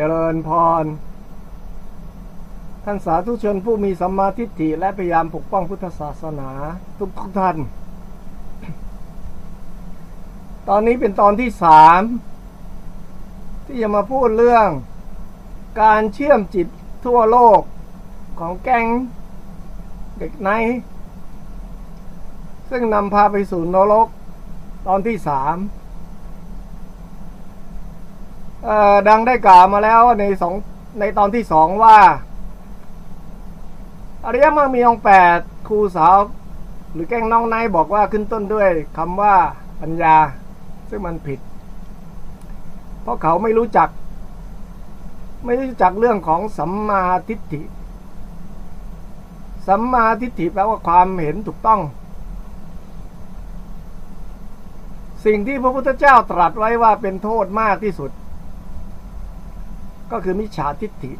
เจริญพร ท่านสาธุชนผู้มีสัมมาทิฏฐิและพยายามปกป้องพุทธศาสนาทุกทุกท่าน ตอนนี้เป็นตอนที่สามที่จะมาพูดเรื่องการเชื่อมจิตทั่วโลกของแก๊งเด็กไนซึ่งนำพาไปสู่นรกตอนที่สาม ดังได้กล่าวมาแล้วในสองในตอนที่สองว่า อริยมรรคมีองแปดครูสาว หรือแก้งน้องนท์บอกว่าขึ้นต้นด้วยคำว่าปัญญา ซึ่งมันผิด เพราะเขาไม่รู้จัก ไม่รู้จักเรื่องของสัมมาทิฏฐิ สัมมาทิฏฐิแปลว่าความเห็นถูกต้องสิ่งที่พระพุทธเจ้าตรัสไว้ว่าเป็นโทษมากที่สุด ก็คือมิจฉาทิฏฐิ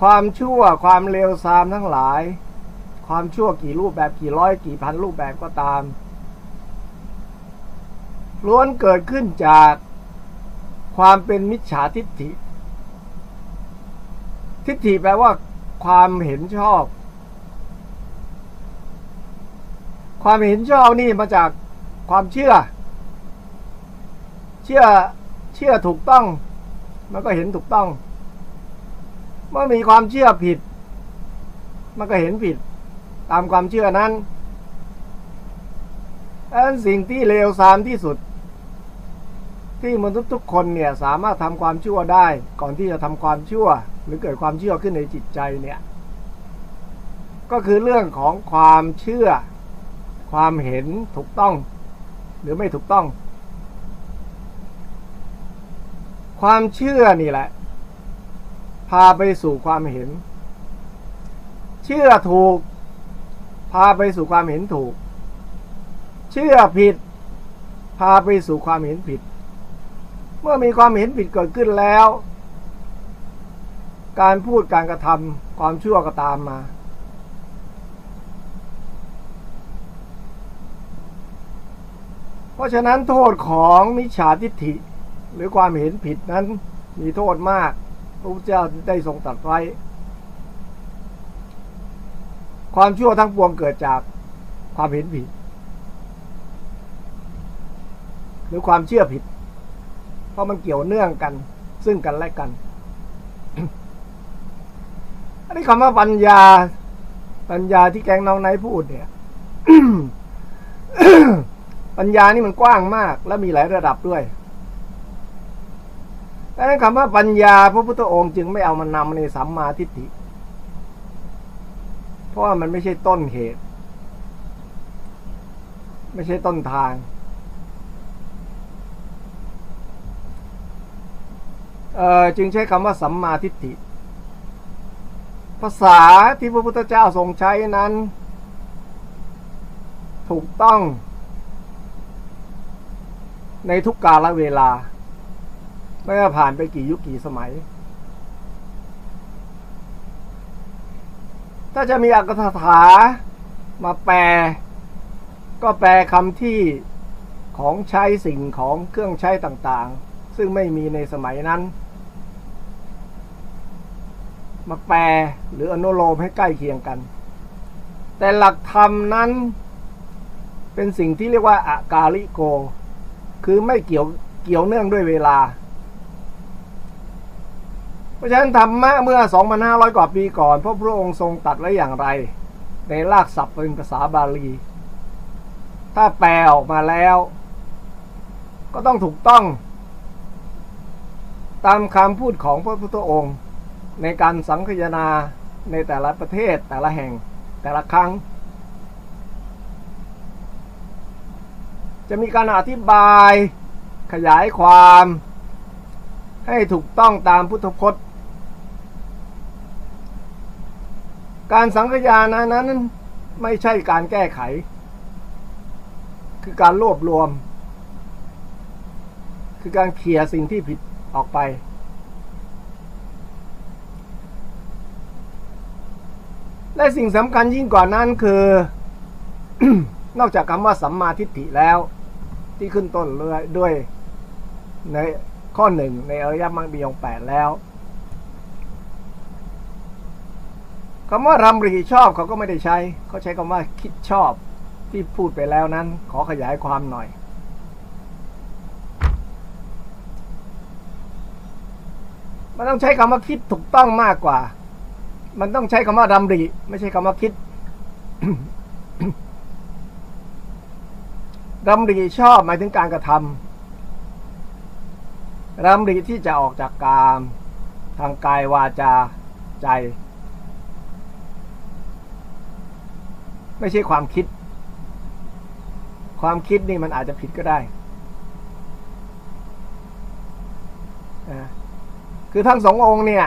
ความชั่วความเลวทรามทั้งหลาย ความชั่วกี่รูปแบบกี่ร้อยกี่พันรูปแบบก็ตาม ล้วนเกิดขึ้นจากความเป็นมิจฉาทิฏฐิ ทิฏฐิแปลว่า ความเห็นชอบ ความเห็นชอบนี่มาจากความเชื่อ เชื่อเชื่อถูกต้อง มันก็เห็นถูกต้อง เมื่อมีความเชื่อผิด มันก็เห็นผิด ตามความเชื่อนั้นอันสิ่งที่เลวทรามที่สุด ที่มนุษย์ทุกคนเนี่ยสามารถทำความชั่วได้ ก่อนที่จะทำความชั่ว หรือเกิดความเชื่อขึ้นในจิตใจเนี่ย ก็คือเรื่องของความเชื่อ ความเห็นถูกต้อง หรือไม่ถูกต้อง ความเชื่อนี่แหละ พาไปสู่ความเห็น เชื่อถูก พาไปสู่ความเห็นถูก เชื่อผิด พาไปสู่ความเห็นผิด เมื่อมีความเห็นผิดเกิดขึ้นแล้ว การพูดการกระทำความชั่วก็ตามมาเพราะฉะนั้นโทษของมิจฉาทิฏฐิ หรือความเห็นผิดนั้นมีโทษมาก พระพุทธเจ้าได้ทรงตรัสไว้ ความชั่วทั้งปวงเกิดจากความเห็นผิด หรือความเชื่อผิด เพราะมันเกี่ยวเนื่องกัน ซึ่งกันและกัน อันนี้คำว่าปัญญา ปัญญาที่แกงน้องไนพูดเนี่ยปัญญานี่มันกว้างมากและมีหลายระดับด้วย ดังนั้นคำว่าปัญญาพระพุทธองค์จึงไม่เอามานำในสัมมาทิฏฐิ เพราะว่ามันไม่ใช่ต้นเหตุ ไม่ใช่ต้นทาง เอ่อจึงใช้คำว่าสัมมาทิฏฐิ ภาษาที่พระพุทธเจ้าทรงใช้นั้น ถูกต้องในทุกกาลเวลา ไม่ว่าผ่านไปกี่ยุคกี่สมัย ถ้าจะมีอักถามาแปล ก็แปลคำที่ของใช้สิ่งของเครื่องใช้ต่างๆ ซึ่งไม่มีในสมัยนั้น มาแปลหรืออนุโลมให้ใกล้เคียงกัน แต่หลักธรรมนั้นเป็นสิ่งที่เรียกว่าอากาลิโก คือไม่เกี่ยวเกี่ยวเนื่องด้วยเวลา ราะฉะนั้นธรรมะเมื่อ 2,500 กว่าปีก่อน พระพุทธองค์ทรงตัดไว้อย่างไร ในรากศัพท์เป็นภาษาบาลี ถ้าแปลออกมาแล้ว ก็ต้องถูกต้อง ตามคำพูดของพระพุทธองค์ ในการสังคยนาในแต่ละประเทศแต่ละแห่งแต่ละครั้ง จะมีการอธิบายขยายความให้ถูกต้องตามพุทธพจน์ การสังคยานานั้นไม่ใช่การแก้ไข คือการรวบรวม คือการเขี่ยสิ่งที่ผิดออกไป และสิ่งสำคัญยิ่งกว่านั้นคือนอกจากคำว่าสัมมาทิฏฐิแล้ว ที่ขึ้นต้นเลยด้วยในข้อหนึ่งในอริยมรรคมีองแปดแล้ว คำว่ารำริชอบเขาก็ไม่ได้ใช้ เขาใช้คำว่าคิดชอบที่พูดไปแล้วนั้น ขอขยายความหน่อย มันต้องใช้คำว่าคิดถูกต้องมากกว่า มันต้องใช้คำว่ารำริ ไม่ใช่คำว่าคิดรำริชอบหมายถึงการกระทำรำริที่จะออกจากกาม ทางกายวาจาใจ ไม่ใช่ความคิด ความคิดนี่มันอาจจะผิดก็ได้คือทั้งสององค์เนี่ย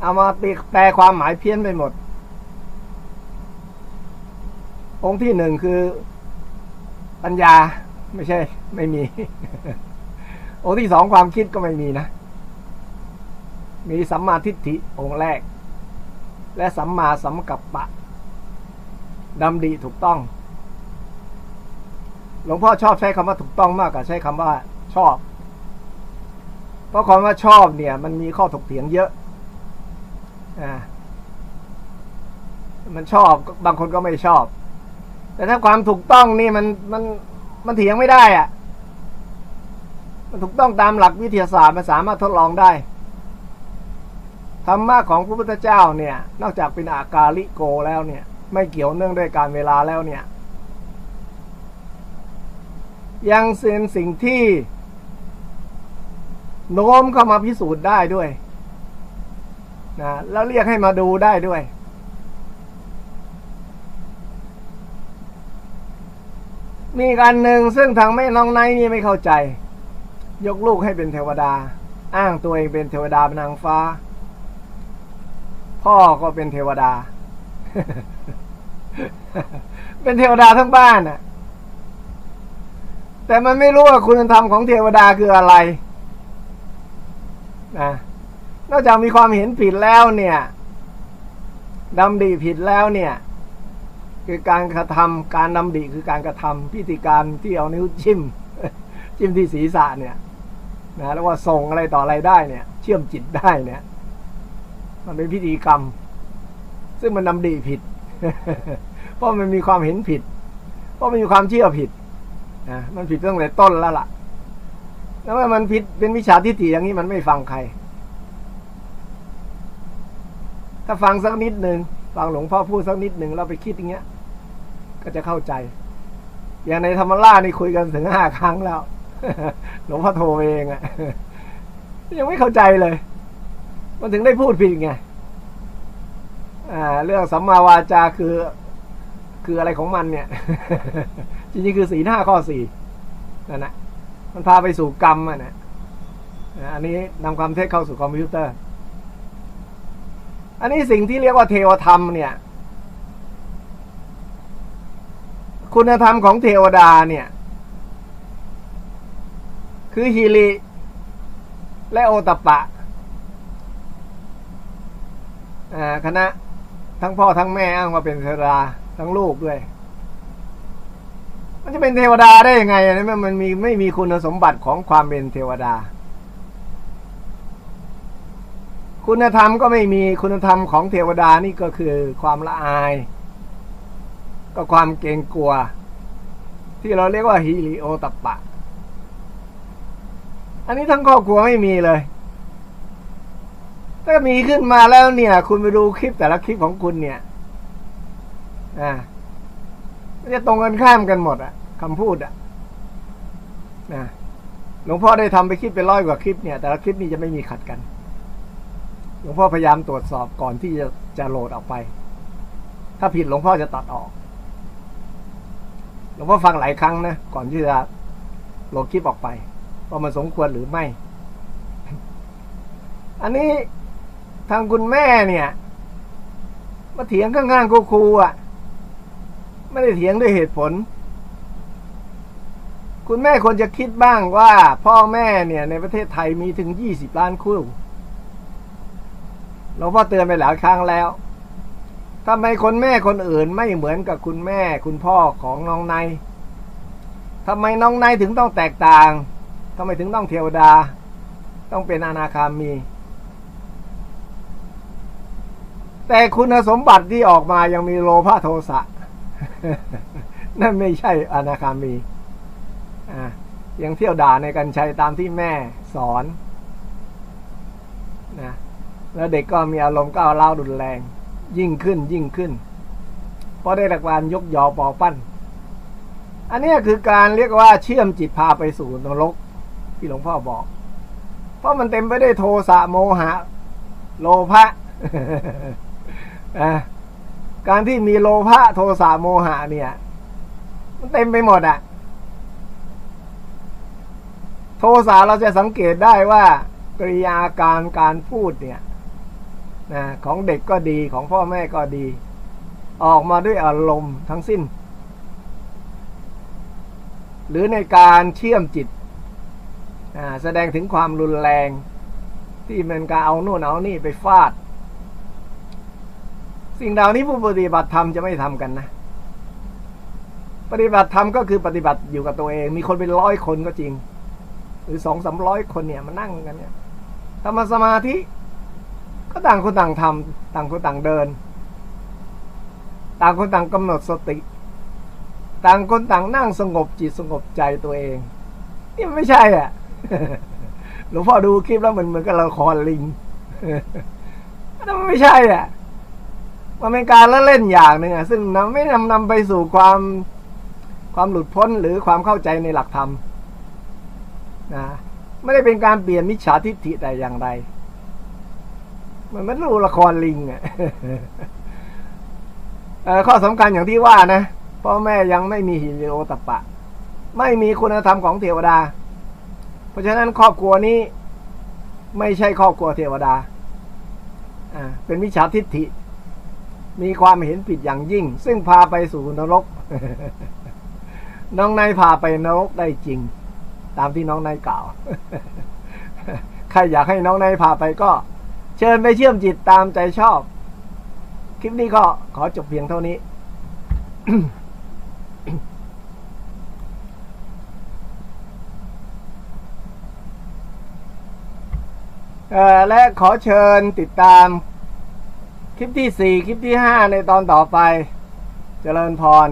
เอามาตีแปลความหมายเพี้ยนไปหมด องค์ที่หนึ่งคือปัญญาไม่ใช่ ไม่มี องค์ที่สองความคิดก็ไม่มีนะ มีสัมมาทิฏฐิองค์แรก และสัมมาสัมกัปปะ ดำดีถูกต้อง หลวงพ่อชอบใช้คำว่าถูกต้องมากกว่าใช้คำว่าชอบ เพราะคำว่าชอบเนี่ย มันมีข้อถกเถียงเยอะอ่ามันชอบบางคนก็ไม่ชอบ แต่ถ้าความถูกต้องนี่มันมันมันเถียงไม่ได้อะมันถูกต้องตามหลักวิทยาศาสตร์มันสามารถทดลองได้ธรรมะของพระพุทธเจ้าเนี่ย นอกจากเป็นอากาลิโกแล้วเนี่ย ไม่เกี่ยวเนื่องด้วยการเวลาแล้วเนี่ย ยังเป็นสิ่งที่ โน้มเข้ามาพิสูจน์ได้ด้วยนะแล้วเรียกให้มาดูได้ด้วย มีอีกอันหนึ่งซึ่งทางแม่น้องไนนี่ไม่เข้าใจ ยกลูกให้เป็นเทวดา อ้างตัวเองเป็นเทวดาเป็นนางฟ้า พ่อก็เป็นเทวดา เป็นเทวดาทั้งบ้านน่ะ แต่มันไม่รู้ว่าคุณธรรมของเทวดาคืออะไรนะนอกจากมีความเห็นผิดแล้วเนี่ยดำดีผิดแล้วเนี่ย คือการกระทำการดำดีคือการกระทำพิธีการที่เอานิ้วจิ้มจิ้มที่ศีรษะเนี่ยนะแล้วว่าส่งอะไรต่ออะไรได้เนี่ย เชื่อมจิตได้เนี่ย มันเป็นพิธีกรรม ซึ่งมันดำดีผิด เพราะมันมีความเห็นผิด เพราะมันมีความเชื่อผิดนะมันผิดตั้งแต่ต้นแล้วล่ะ แล้วว่ามันผิดเป็นวิชาทิฏฐิอย่างนี้มันไม่ฟังใคร ถ้าฟังสักนิดหนึ่งฟังหลวงพ่อพูดสักนิดหนึ่งเราไปคิดอย่างเงี้ย ก็จะเข้าใจ อย่างในธรรมรานี่คุยกันถึงห้าครั้งแล้ว หลวงพ่อโทรเองอะยังไม่เข้าใจเลย มันถึงได้พูดผิดไง อ่าเรื่องสัมมาวาจาคือคืออะไรของมันเนี่ย จริงๆคือสีหน้าข้อสี่นั่นนะมันพาไปสู่กรรมอะนะอันนี้นำความเท็จเข้าสู่คอมพิวเตอร์ อันนี้สิ่งที่เรียกว่าเทวธรรมเนี่ย คุณธรรมของเทวดาเนี่ย คือฮิริและโอตปปะคณะ ทั้งพ่อทั้งแม่อ้างว่าเป็นเทวดาทั้งลูกด้วย มันจะเป็นเทวดาได้ยังไงนะมันมีไม่มีคุณสมบัติของความเป็นเทวดา คุณธรรมก็ไม่มีคุณธรรมของเทวดานี่ก็คือความละอาย ก็ความเกรงกลัว ที่เราเรียกว่าฮิริโอตปปะ อันนี้ทั้งครอบครัวไม่มีเลย ถ้ามีขึ้นมาแล้วเนี่ย คุณไปดูคลิปแต่ละคลิปของคุณเนี่ย อ่ามันจะตรงกันข้ามกันหมดอะคำพูดอะนะหลวงพ่อได้ทำไปคลิปไปร้อยกว่าคลิปเนี่ย แต่ละคลิปนี้จะไม่มีขัดกัน หลวงพ่อพยายามตรวจสอบก่อนที่จะจะโหลดออกไป ถ้าผิดหลวงพ่อจะตัดออก หลวงพ่อฟังหลายครั้งนะก่อนที่จะโหลดคลิปออกไปว่ามันสมควรหรือไม่ อันนี้ ทางคุณแม่เนี่ย มาเถียงข้างๆครูๆอะ ไม่ได้เถียงด้วยเหตุผล คุณแม่ควรจะคิดบ้างว่า พ่อแม่เนี่ย ในประเทศไทยมีถึงยี่สิบล้านคู่หลวงพ่อเตือนไปหลายครั้งแล้วทำไมคนแม่คนอื่นไม่เหมือนกับคุณแม่คุณพ่อของน้องนายทำไมน้องนายถึงต้องแตกต่างทำไมถึงต้องเทวดา ต้องเป็นอนาคามี แต่คุณสมบัติที่ออกมายังมีโลภะโทสะ นั่นไม่ใช่อนาคามีอ่ายังเที่ยวด่าในกันชัยตามที่แม่สอนนะแล้วเด็กก็มีอารมณ์ก้าวร้าวรุนแรง ยิ่งขึ้นยิ่งขึ้น เพราะได้รับการยกยอปอปั้น อันนี้คือการเรียกว่าเชื่อมจิตพาไปสู่นรกที่หลวงพ่อบอก เพราะมันเต็มไปด้วยโทสะโมหะ โลภะ การที่มีโลภะโทสะโมหะเนี่ย มันเต็มไปหมดอะโทสะเราจะสังเกตได้ว่ากริยาการการพูดเนี่ยนะของเด็กก็ดีของพ่อแม่ก็ดี ออกมาด้วยอารมณ์ทั้งสิ้น หรือในการเชื่อมจิตแสดงถึงความรุนแรง ที่เป็นการเอาโน่นเอานี่ไปฟาด สิ่งเหล่านี้ผู้ปฏิบัติธรรมจะไม่ทำกันนะ ปฏิบัติธรรมก็คือปฏิบัติอยู่กับตัวเอง มีคนเป็นร้อยคนก็จริง หรือสองสามร้อยคนเนี่ยมานั่งกันเนี่ยทำมาสมาธิก็ต่างคนต่างทำต่างคนต่างเดิน ต่างคนต่างกำหนดสติ ต่างคนต่างนั่งสงบจิตสงบใจตัวเองนี่ไม่ใช่อะหลวงพ่อดูคลิปแล้วเหมันเหมือนกับละครลิงนั่มันไม่ใช่อะ มันเป็นการละเล่นอย่างหนึ่งอะซึ่งนำไม่นำนำไปสู่ความความหลุดพ้นหรือความเข้าใจในหลักธรรมนะไม่ได้เป็นการเปลี่ยนมิจฉาทิฏฐิแต่อย่างใดมันไม่รู้ละครลิงอะเอ่อข้อสำคัญอย่างที่ว่านะพ่อแม่ยังไม่มีหิริโอตปปะ ไม่มีคุณธรรมของเทวดา เพราะฉะนั้นครอบครัวนี้ไม่ใช่ครอบครัวเทวดาอ่าเป็นมิจฉาทิฏฐิ มีความเห็นผิดอย่างยิ่ง ซึ่งพาไปสู่นรก น้องนายพาไปนรกได้จริง ตามที่น้องนายกล่าว ใครอยากให้น้องนายพาไปก็ เชิญไปเชื่อมจิตตามใจชอบ คลิปนี้ก็ขอจบเพียงเท่านี้เออและขอเชิญติดตาม คลิปที่สี่คลิปที่ห้าในตอนต่อไป เจริญพร